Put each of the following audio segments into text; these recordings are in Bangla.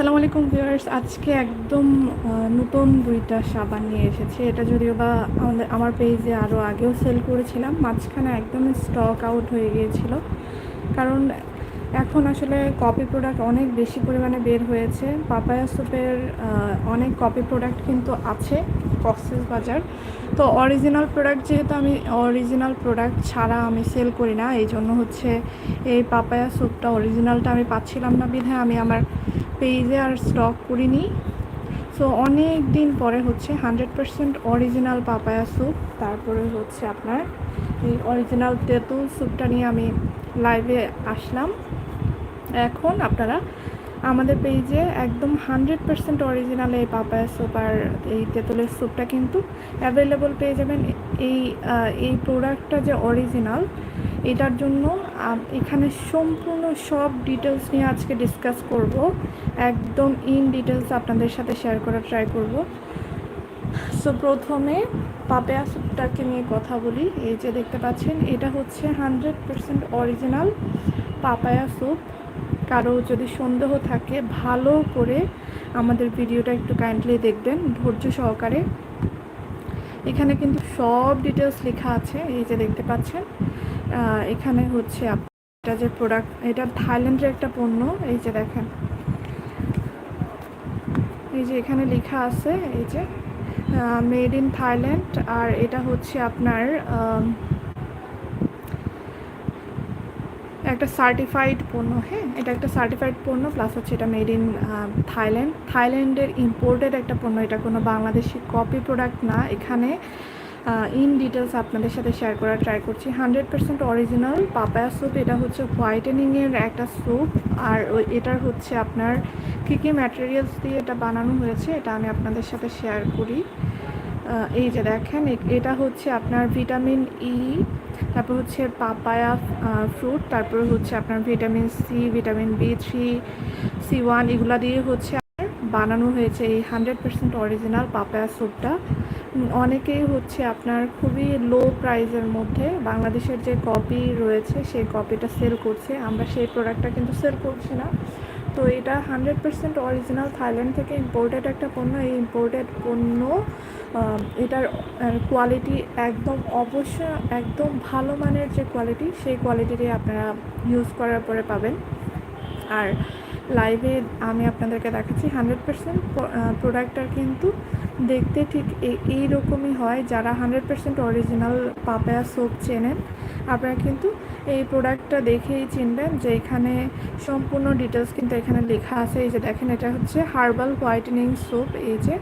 আসসালামু আলাইকুম ভিউয়ার্স। আজকে একদম নতুন দুইটা সাবান নিয়ে এসেছি। এটা যদিও বা আমাদের, আমার পেজে আরও আগেও সেল করেছিলাম, মাঝখানে একদম স্টক আউট হয়ে গিয়েছিল। কারণ এখন আসলে কপি প্রোডাক্ট অনেক বেশি পরিমাণে বের হয়েছে। পাপায়া সুপের অনেক কপি প্রোডাক্ট কিন্তু আছে কক্সেস বাজার তো অরিজিনাল প্রোডাক্ট যেহেতু আমি অরিজিনাল প্রোডাক্ট ছাড়া আমি সেল করি না এই জন্য হচ্ছে এই পাপায়া স্যুপটা অরিজিনালটা আমি পাচ্ছিলাম না বিধায় আমি আমার পেজে আর স্টক করিনি। সো অনেক দিন পরে হচ্ছে hundred percent original papaya soap, তারপরে হচ্ছে আপনার এই অরিজিনাল তেঁতুল স্যুপটা নিয়ে আমি লাইভে আসলাম। এখন আপনারা আমাদের পেজে একদম হান্ড্রেড পার্সেন্ট অরিজিনাল এই পাপায়া স্যুপ আর এই তেঁতুলের স্যুপটা কিন্তু অ্যাভেলেবল পেয়ে যাবেন। এই এই প্রোডাক্টটা যে অরিজিনাল এটার জন্য এখানে সম্পূর্ণ সব ডিটেলস নিয়ে আজকে ডিসকাস করব। একদম ইন ডিটেলস আপনাদের সাথে শেয়ার করার ট্রাই করব। সো প্রথমে পাপায়া স্যুপটাকে নিয়ে কথা বলি। এই যে দেখতে পাচ্ছেন, এটা হচ্ছে hundred percent original papaya soap কারও যদি সন্দেহ থাকে, ভালো করে আমাদের ভিডিওটা একটু কাইন্ডলি দেখবেন, ধৈর্য সহকারে। এখানে কিন্তু সব ডিটেলস লেখা আছে, এই যে দেখতে পাচ্ছেন। এখানে হচ্ছে এটা যে প্রোডাক্ট এটা থাইল্যান্ডের একটা পণ্য, এই যে দেখেন। এই যে এখানে লেখা আছে, এই যে মেড ইন থাইল্যান্ড আর এটা হচ্ছে আপনার একটা সার্টিফাইড পণ্য হ্যাঁ? এটা একটা সার্টিফাইড পণ্য প্লাস হচ্ছে এটা মেড ইন থাইল্যান্ড থাইল্যান্ডের ইম্পোর্টেড একটা পণ্য, এটা কোনো বাংলাদেশি কপি প্রোডাক্ট না। এখানে ইন ডিটেলস আপনাদের সাথে শেয়ার করার ট্রাই করছি। Hundred percent original papaya soap এটা হচ্ছে হোয়াইটেনিংয়ের একটা স্যুপ আর এটার হচ্ছে আপনার কী কী ম্যাটেরিয়ালস দিয়ে এটা বানানো হয়েছে, এটা আমি আপনাদের সাথে শেয়ার করি। এই যে দেখেন এটা হচ্ছে আপনার ভিটামিন ই তারপর হচ্ছে পাপায়া ফ্রুট তারপর হচ্ছে আপনার vitamin C vitamin B three C one এগুলা দিয়ে হচ্ছে বানানো হয়েছে এই হান্ড্রেড পার্সেন্ট অরিজিনাল পাপায়া স্যুপটা অনেকেই হচ্ছে আপনার খুবই লো প্রাইজের মধ্যে বাংলাদেশের যে কপি রয়েছে, সেই কপিটা সেল করছে। আমরা সেই প্রোডাক্টটা কিন্তু সেল করছি না। তো এটা হান্ড্রেড পার্সেন্ট অরিজিনাল থাইল্যান্ড থেকে ইম্পোর্টেড একটা পণ্য। এই ইম্পোর্টেড পণ্য এটার কোয়ালিটি একদম অবশ্য একদম ভালো মানের যে কোয়ালিটি সেই কোয়ালিটিরই আপনারা ইউজ করার পরে পাবেন। আর লাইভে আমি আপনাদেরকে দেখাচ্ছি হান্ড্রেড পার্সেন্ট প্রোডাক্টটার কিন্তু দেখতে ঠিক এই- এইরকমই হয় যারা hundred percent original papaya soap চেনেন। আপনারা কিন্তু এই প্রোডাক্টটা দেখেই চিনবেন যে এখানে সম্পূর্ণ ডিটেলস কিন্তু এখানে লেখা আছে। এই যে দেখেন, এটা হচ্ছে হার্বাল হোয়াইটেনিং সোপ। এই যে,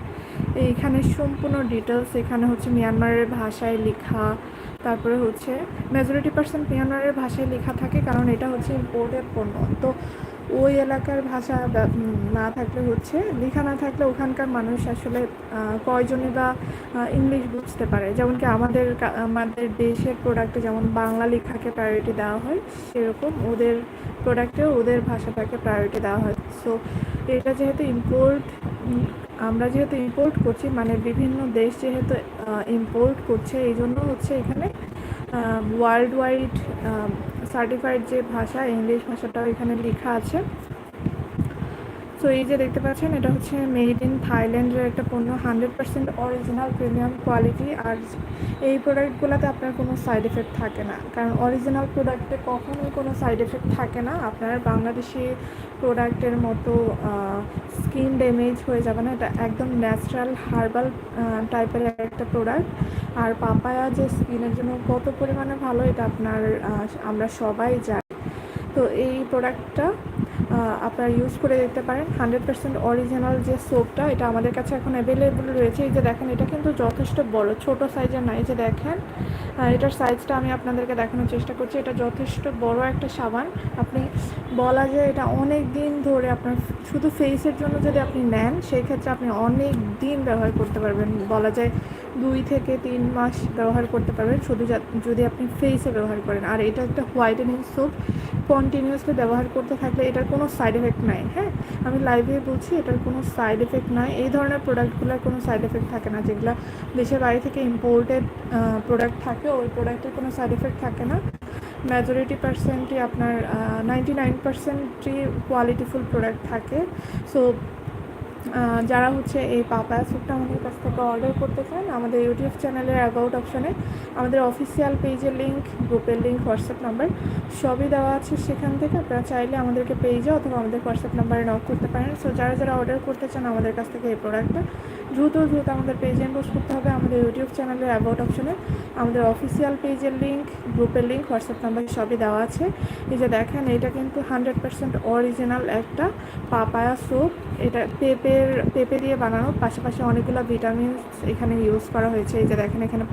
এইখানে সম্পূর্ণ ডিটেলস এখানে হচ্ছে মিয়ানমারের ভাষায় লেখা। তারপরে হচ্ছে মেজরিটি পার্সেন্ট মিয়ানমারের ভাষায় লেখা থাকে কারণ এটা হচ্ছে ইম্পোর্টেড পণ্য। তো ওই এলাকার ভাষা না থাকলে হচ্ছে, লেখা না থাকলে ওখানকার মানুষ আসলে কয়জনই বা ইংলিশ বুঝতে পারে। যেমন কি আমাদের আমাদের দেশের প্রোডাক্টে যেমন বাংলা লেখাকে প্রায়োরিটি দেওয়া হয়, সেরকম ওদের প্রোডাক্টেও ওদের ভাষাটাকে প্রায়োরিটি দেওয়া হয়। সো এটা যেহেতু ইম্পোর্ট আমরা যেহেতু ইম্পোর্ট করছি মানে বিভিন্ন দেশ যেহেতু ইম্পোর্ট করছে এই জন্য হচ্ছে এখানে ওয়ার্ল্ড ওয়াইড সার্টিফাইড যে ভাষা ইংলিশ ভাষাটাও এখানে লেখা আছে। সো এই যে দেখতে পাচ্ছেন, এটা হচ্ছে মেড ইন থাইল্যান্ডের একটা পণ্য hundred percent original premium quality আর এই প্রোডাক্টগুলোতে আপনার কোনো সাইড এফেক্ট থাকে না। কারণ অরিজিনাল প্রোডাক্টে কখনোই কোনো সাইড এফেক্ট থাকে না। আপনার বাংলাদেশি প্রোডাক্টের মতো স্কিন ড্যামেজ হয়ে যাবে না। এটা একদম ন্যাচারাল হার্বাল টাইপের একটা প্রোডাক্ট আর পাপায়া যে স্কিনের জন্য কত পরিমাণে ভালো এটা আপনার আমরা সবাই জানি। তো এই প্রোডাক্টটা আপনারা ইউজ করে দেখতে পারেন। হান্ড্রেড পার্সেন্ট অরিজিনাল যে সোপটা এটা আমাদের কাছে এখন অ্যাভেলেবল রয়েছে। এই যে দেখেন, এটা কিন্তু যথেষ্ট বড়, ছোট সাইজের না। এই যে দেখেন এটার সাইজটা আমি আপনাদেরকে দেখানোর চেষ্টা করছি। এটা যথেষ্ট বড় একটা সাবান। আপনি বলা যায় এটা অনেক দিন ধরে আপনার শুধু ফেসের জন্য যদি আপনি নেন, সেই ক্ষেত্রে আপনি অনেক দিন ব্যবহার করতে পারবেন। বলা যায় দুই থেকে তিন মাস ব্যবহার করতে পারবেন, শুধু যদি আপনি ফেসে ব্যবহার করেন। আর এটা একটা হোয়াইটেনিং সোপ কন্টিনিউয়াসলি ব্যবহার করতে থাকলে এটার কোনো সাইড এফেক্ট নাই হ্যাঁ? আমি লাইভে বলছি, এটার কোনো সাইড এফেক্ট নাই। এই ধরনের প্রোডাক্টগুলোর কোনো সাইড এফেক্ট থাকে না, যেগুলো দেশের বাইরে থেকে ইম্পোর্টেড প্রোডাক্ট থাকে, ওই প্রোডাক্টের কোনো সাইড এফেক্ট থাকে না। মেজরিটি পার্সেন্টই আপনার নাইনটি নাইন পার্সেন্টই কোয়ালিটিফুল প্রোডাক্ট থাকে। সো যারা হচ্ছে এই পাপায়া স্যুপটা আমাদের কাছ থেকে অর্ডার করতে চান, আমাদের ইউটিউব চ্যানেলের অ্যাবাউট অপশানে আমাদের অফিসিয়াল পেজের লিঙ্ক গ্রুপের লিঙ্ক হোয়াটসঅ্যাপ নাম্বার সবই দেওয়া আছে সেখান থেকে। আপনারা চাইলে আমাদেরকে পেজে অথবা আমাদের হোয়াটসঅ্যাপ নাম্বারে নক করতে পারেন। সো যারা যারা অর্ডার করতে চান আমাদের কাছ থেকে এই প্রোডাক্টটা দ্রুত দ্রুত আমাদের পেজে ইনভেস্ট করতে হবে আমাদের ইউটিউব চ্যানেলের অ্যাবাউট অপশনে আমাদের অফিসিয়াল পেজের লিঙ্ক গ্রুপের লিঙ্ক হোয়াটসঅ্যাপ নাম্বার সবই দেওয়া আছে। এই যে দেখেন, এটা কিন্তু হান্ড্রেড পার্সেন্ট অরিজিনাল একটা পাপায়া স্যুপ এটা পেঁপের, পেঁপে দিয়ে বানানো। পাশাপাশি অনেকগুলো ভিটামিনস এখানে ইউজ করা হয়েছে। এই যে দেখেন, এখানে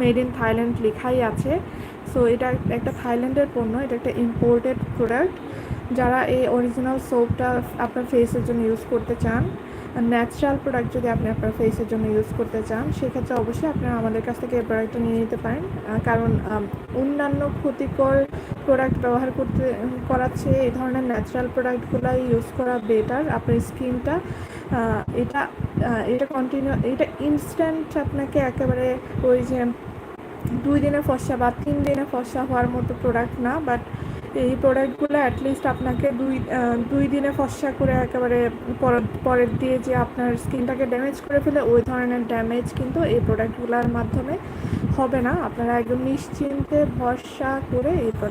মেড ইন থাইল্যান্ড লেখাই আছে। সো এটা একটা থাইল্যান্ডের পণ্য, এটা একটা ইম্পোর্টেড প্রোডাক্ট যারা এই অরিজিনাল সোপটা আপনার ফেসের জন্য ইউজ করতে চান ন্যাচারাল প্রোডাক্ট যদি আপনি আপনার ফেসের জন্য ইউজ করতে চান, সেক্ষেত্রে অবশ্যই আপনারা আমাদের কাছ থেকে এই প্রোডাক্টটা নিয়ে নিতে পারেন। কারণ অন্যান্য ক্ষতিকর প্রোডাক্ট ব্যবহার করতে, করাচ্ছে এই ধরনের ন্যাচারাল প্রোডাক্টগুলো ইউজ করা বেটার আপনার স্কিনটা এটা এটা কন্টিনিউ এটা ইনস্ট্যান্ট আপনাকে একেবারে ওই যে দুই দিনে ফর্সা বা তিন দিনে ফর্সা হওয়ার মতো প্রোডাক্ট না বাট এই প্রোডাক্টগুলো অ্যাটলিস্ট আপনাকে দুই দুই দিনে ফসা করে একেবারে পর- পরের দিয়ে যে আপনার স্কিনটাকে ড্যামেজ করে ফেলে, ওই ধরনের ড্যামেজ কিন্তু এই প্রোডাক্টগুলোর মাধ্যমে হবে না। আপনারা একদম নিশ্চিন্তে ভরসা করে এই